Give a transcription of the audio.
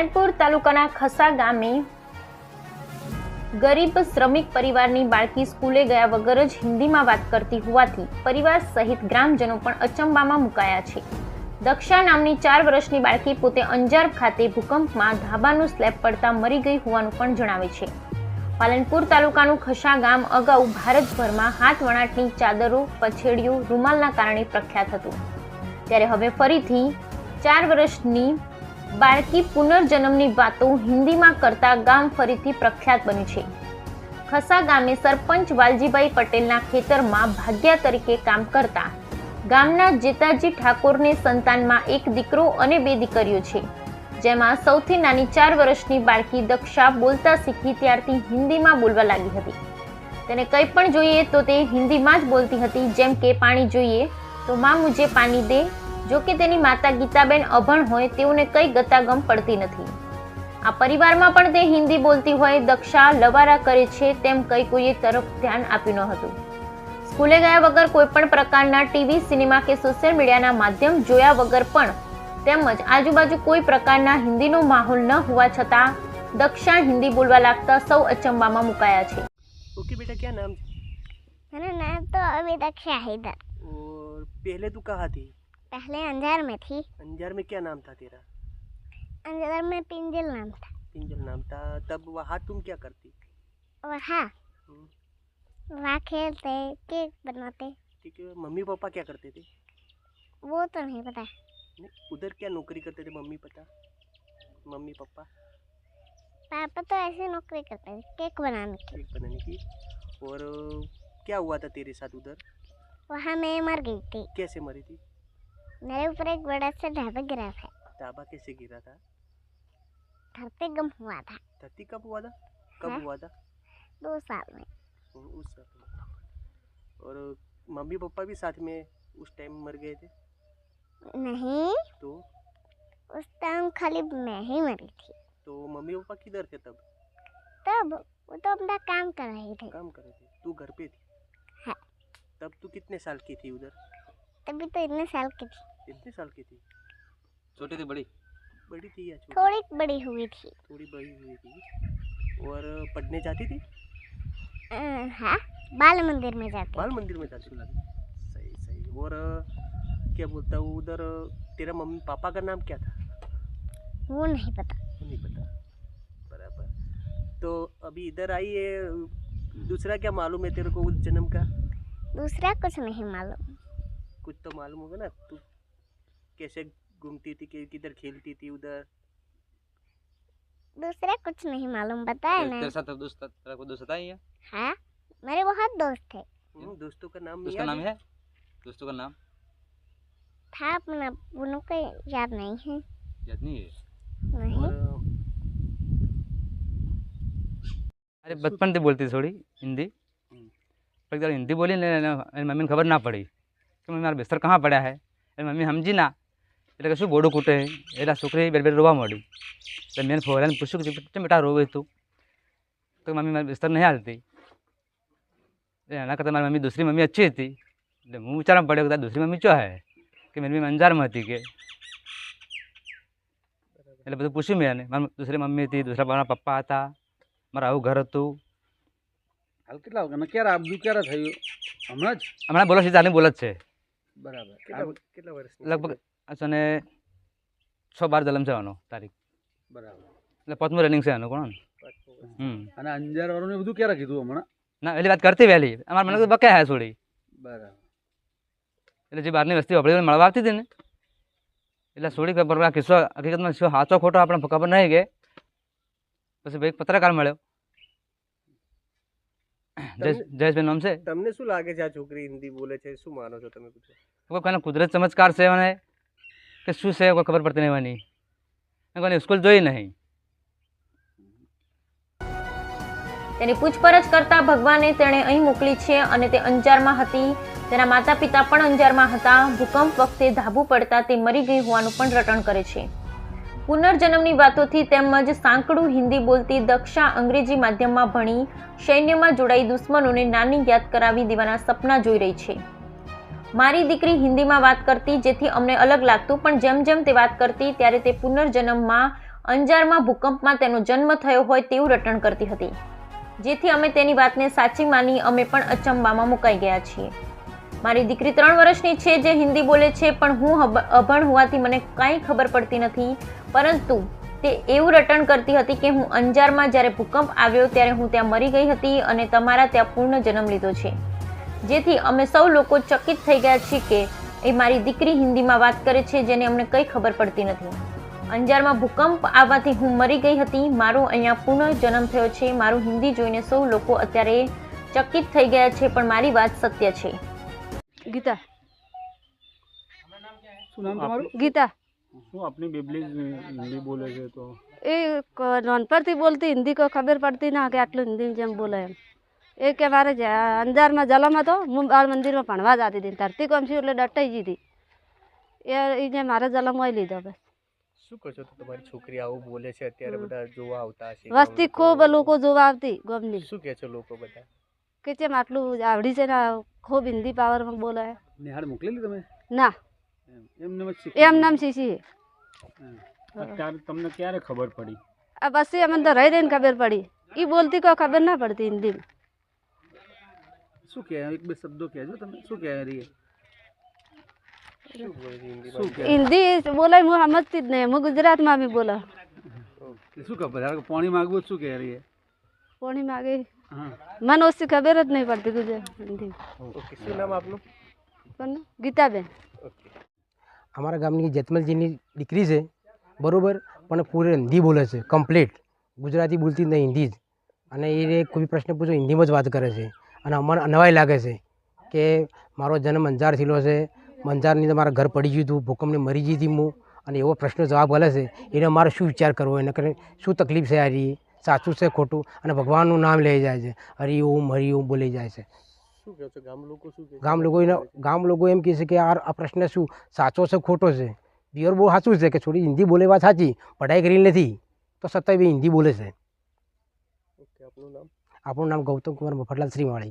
પાલનપુર તાલુકાના ખસા ગામે ગરીબ શ્રમિક પરિવારની બાળકી સ્કૂલે ગયા વગર જ હિન્દીમાં વાત કરતી હોવાથી પરિવાર સહિત ગ્રામજનો પણ અચંબામાં મુકાયા છે. દક્ષા નામની ચાર વર્ષની બાળકી પોતે અંજાર ખાતે ભૂકંપમાં ધાબાનું સ્લેબ પડતા મરી ગઈ હોવાનું પણ જણાવે છે. પાલનપુર તાલુકાનું ખસા ગામ અગાઉ ભારતભરમાં હાથ વણાટની ચાદરો, પછેડીઓ, રૂમાલના કારણે પ્રખ્યાત હતું. ત્યારે હવે ફરીથી ચાર વર્ષની બાળકી પુનર્જન્મની વાતો હિન્દીમાં કરતા ગામ ફરીથી પ્રખ્યાત બન્યું છે. ખસા ગામે સરપંચ વાલજીભાઈ પટેલના ખેતરમાં ભાગ્યા તરીકે કામ કરતા ગામના જેતાજી ઠાકોરને સંતાનમાં એક દીકરો અને બે દીકરીઓ છે. જેમાં સૌથી નાની ચાર વર્ષની બાળકી દક્ષા બોલતા શીખી ત્યારથી હિન્દીમાં બોલવા લાગી હતી. તેને કંઈ પણ જોઈએ તો તે હિન્દીમાં જ બોલતી હતી. જેમ કે, પાણી જોઈએ તો માં મુજે પાણી દે જો કે તેની માતા ગીતાબેન અભણ હોય તેઓને કંઈ ગતાગમ પડતી નથી આ પરિવારમાં પણ તે હિન્દી બોલતી હોય દક્ષા લવારા કરે છે તેમ કંઈ કોઈએ તરફ ધ્યાન આપ્યું ન હતું સ્કૂલે ગયા વગર કોઈ પણ પ્રકારના ટીવી સિનેમા કે સોશિયલ મીડિયાના માધ્યમ જોયા વગર પણ તેમજ આજુબાજુ કોઈ પ્રકારના હિન્દીનો માહોલ ન હોવા છતાં દક્ષા હિન્દી બોલવા લાગતા સૌ અચંબામાં મુકાયા છે ओके बेटा क्या नाम है मेरा नाम तो अभी तक शाहिद है और पहले तू कहाँ थी पहले अंजार में थी। अंजार में क्या नाम था तेरा? अंजार में पिंजल नाम था। पिंजल नाम था। तब वहाँ तुम क्या करती? वहाँ? हम्म, वहाँ खेलते केक बनाते। ठीक है मम्मी पापा क्या करते थे? वो तो नहीं पता। उधर क्या नौकरी करते थे मम्मी पता? Mummy papa? पापा तो ऐसे नौकरी करते थे केक बनाने की। केक बनाने की। और क्या हुआ था तेरे साथ उधर? वहाँ मैं मर गई थी। कैसे मरी थी? मेरे ऊपर एक बड़ा सा ढाबा गिरा था। ढाबा कैसे गिरा था? धरते गम हुआ था। धरती कब हुआ था? कब हाँ? हुआ था? दो साल में। उस साल में। और मम्मी पापा भी साथ में उस टाइम मर गए थे? नहीं। तो? उस टाइम खाली मैं ही मरी थी। तो मम्मी पापा किधर थे तब? तब वो तो अपना काम कर रहे थे। काम कर रहे थे। तू घर पे थी? हाँ। तब तू कितने साल की थी उधर? तभी तो इतने साल की थी। कितने साल की थी? छोटी थी बड़ी। बड़ी थी या छोटी? थोड़ी बड़ी हुई थी। थोड़ी बड़ी हुई थी। और पढ़ने जाती थी? हाँ बाल मंदिर में जाते बाल मंदिर में जाती सही सही। और क्या बोलता हूँ उधर तेरा मम्मी पापा का नाम क्या था? वो नहीं पता। वो नहीं पता। बराबर। तो अभी इधर आई है दूसरा क्या मालूम है तेरे को उस जन्म का? दूसरा कुछ नहीं मालूम। कुछ तो मालूम होगा ना। तू कैसे घूमती थी किधर खेलती थी उधर? दूसरा कुछ नहीं मालूम बताया ना तेरे साथ तो दोस्त तेरा को दोस्त आया हाँ? मेरे बहुत दोस्त है हम्म, दोस्तों का नाम उसका नाम है? दोस्तों का नाम? था अपना उनको याद नहीं है। याद नहीं है? नहीं। अरे बचपन से बोलती थोड़ी हिंदी। हम्म। पर हिंदी बोली ना मम्मी को खबर ना पड़ी। कि मम्मी यार बिस्तर कहाँ पड़ा है? अरे मम्मी हम जी ना એટલે કે શું બોડું કૂટે? એટલે છોકરી બેડ બે રોવા માંડી. એટલે મેં ફોરાને પૂછ્યું કે કેમ બેટા રોવે તું? તો મમ્મી મારી બિસ્તર નહીં હાલતી. એટલે એના કરતાં મારી મમ્મી દૂસરી મમ્મી અચ્છી હતી. એટલે હું વિચારવા પડ્યો કે દૂસરી મમ્મી ચો હે? કે મારી મમ્મી અંજારમાં હતી કે. એટલે બધું પૂછ્યું મેં એને. મારી દૂસરી મમ્મી હતી દૂસરા મારા પપ્પા હતા મારું આવું ઘર હતું. હાલ કેટલા વાગે ક્યારે આ ક્યારે થયું? હમણાં જ? હમણાં બોલો છે ચાલી બોલ જ છે. બરાબર. કેટલા વર્ષ લગભગ આ ને છ બાર જલમ છે આનો તારીખ. બરાબર. એટલે પાંચમું રનિંગ છે એનું કોણ હમ. અને અંજાર વાળું બધું ક્યારે કીધું હમણાં? ના એટલે વાત કરતી વહેલી. અમારે મને તો બકાય હા થોડી બરાબર. એટલે જે બહારની વસ્તી આપણી મળવા આવતી હતી ને? એટલે થોડી ખબર આ કિસ્સો હકીકતમાં શું સાચો ખોટો આપણે ખબર નહીં કે. પછી ભાઈ પત્રકાર મળ્યો. જયેશ જયેશભાઈ નામ છે? તમને શું લાગે છે આ છોકરી હિન્દી બોલે છે? શું માનો છો તમે? કોઈ કુદરત ચમત્કાર છે મને કે શું છે, કોઈ ખબર પડતી નહીં એવાની સ્કૂલ જોઈ નહીં. તેની પૂછપરછ કરતા ભગવાને તેણે અહીં મોકલી છે અને તે અંજારમાં હતી. તેના માતા પિતા પણ અંજારમાં હતા. ભૂકંપ વખતે ધાબુ પડતા તે મરી ગઈ હોવાનું પણ રટણ કરે છે. પુનર્જન્મની વાતોથી તેમજ સાંકડું હિન્દી બોલતી દક્ષા અંગ્રેજી માધ્યમમાં ભણી, સૈન્યમાં જોડાઈ દુશ્મનોને નાની યાદ કરાવી દેવાના સપના જોઈ રહી છે. મારી દીકરી હિન્દીમાં વાત કરતી, જેથી અમને અલગ લાગતું, પણ જેમ જેમ તે વાત કરતી, ત્યારે તે પુનર્જન્મમાં, અંજારમાં ભૂકંપમાં તેનો જન્મ થયો હોય તેવું રટણ કરતી હતી. જેથી અમે તેની વાતને સાચી માની, અમે પણ અચંબામાં મુકાઈ ગયા છીએ. મારી દીકરી ત્રણ વર્ષની છે જે હિન્દી બોલે છે, પણ હું અભણ હોવાથી મને કાંઈ ખબર પડતી નથી. પરંતુ તે એવું રટણ કરતી હતી કે હું અંજારમાં જ્યારે ભૂકંપ આવ્યો ત્યારે હું ત્યાં મરી ગઈ હતી અને તમારા ત્યાં પૂર્ણ જન્મ લીધો છે. જેથી અમે સૌ લોકો ચકિત થઈ ગયા છીએ કે એ મારી દીકરી હિન્દીમાં વાત કરે છે જેને અમને કંઈ ખબર પડતી નથી. અંજારમાં ભૂકંપ આવવાથી હું મરી ગઈ હતી. મારો અહીંયા પુનઃ જન્મ થયો છે. મારું હિન્દી જોઈને સૌ લોકો અત્યારે ચકિત થઈ ગયા છે પણ મારી વાત સત્ય છે. ગીતા. શું નામ તમારું? ગીતા. શું આપની બેબલી હિન્દી બોલે છે તો? એ નાનપણથી બોલતી હિન્દી કોઈ ખબર પડતી ના કે આટલું હિન્દી જેમ બોલે એમ. એ કે મારે જ્યાં અંજારમાં જલમ હતો હું બાળ મંદિરમાં ભણવા જતી હતી ધરતી કોમ છું એટલે ડટાઈ ગઈ હતી એ એ જે મારે જલમ હોય લીધો બસ શું કહો છો તો તમારી છોકરી આવું બોલે છે અત્યારે હમ. બધા જોવા આવતા હશે વસ્તી ખૂબ લોકો જોવા આવતી ગમની. શું કહે છે લોકો બધા? કે ચેમ આટલું આવડી છે ને આ ખૂબ હિન્દી પાવરમાં બોલે. નિહાળ મોકલેલી તમે? ના. એમ એમને જ શીખી એમ નામ શીશી અત્યારે તમને ક્યારે ખબર પડી? આ પછી અમને તો રહી રહીને ખબર પડી. એ બોલતી કોઈ ખબર ના પડતી હિન્દીમાં. શું કહે એક બે શબ્દો કહેજો તમે. શું કહે રહી શું હિન્દી બોલાય હું સમજતી જ નહીં. હું ગુજરાતમાં બી બોલા. શું ખબર? ધારો કે પાણી માગવું શું કહે રહી પાણી માગે. હા. મને ઓછી ખબર જ નહીં પડતી ગુજરાત હિન્દી. ઓકે શું નામ આપનું? કોણ? ગીતાબેન. અમારા ગામની જેતમલજીની દીકરી છે બરાબર પણ પૂરે હિન્દી બોલે છે કમ્પ્લીટ. ગુજરાતી બોલતી જ નહીં હિન્દી જ. અને એ કોઈ પ્રશ્ન પૂછો હિન્દીમાં જ વાત કરે છે. અને અમને નવાઈ લાગે છે કે મારો જન્મ અંજાર થયેલો છે. અંજારની અંદર મારા ઘર પડી ગયું હતું ભૂકંપને મરી ગઈ હતી હું અને એવો પ્રશ્ન જવાબ મળે છે એને મારે શું વિચાર કરવો? એને કરે શું તકલીફ છે હારી સાચું છે ખોટું? અને ભગવાનનું નામ લઈ જાય છે. હરી ઓમ હરી ઓમ બોલી જાય છે. શું ગામ લોકો શું ગામ લોકો એને ગામ લોકો એમ કહે છે કે આ આ પ્રશ્ન શું? સાચો છે ખોટો છે? પિયર બહુ સાચું છે કે છોડી હિન્દી બોલે વાત સાચી પઢાઈ કરી નથી તો સત્તાય બી હિન્દી બોલે છે. આપણું નામ? આપણું નામ ગૌતમ કુમાર મફતલાલ શ્રીમાળી.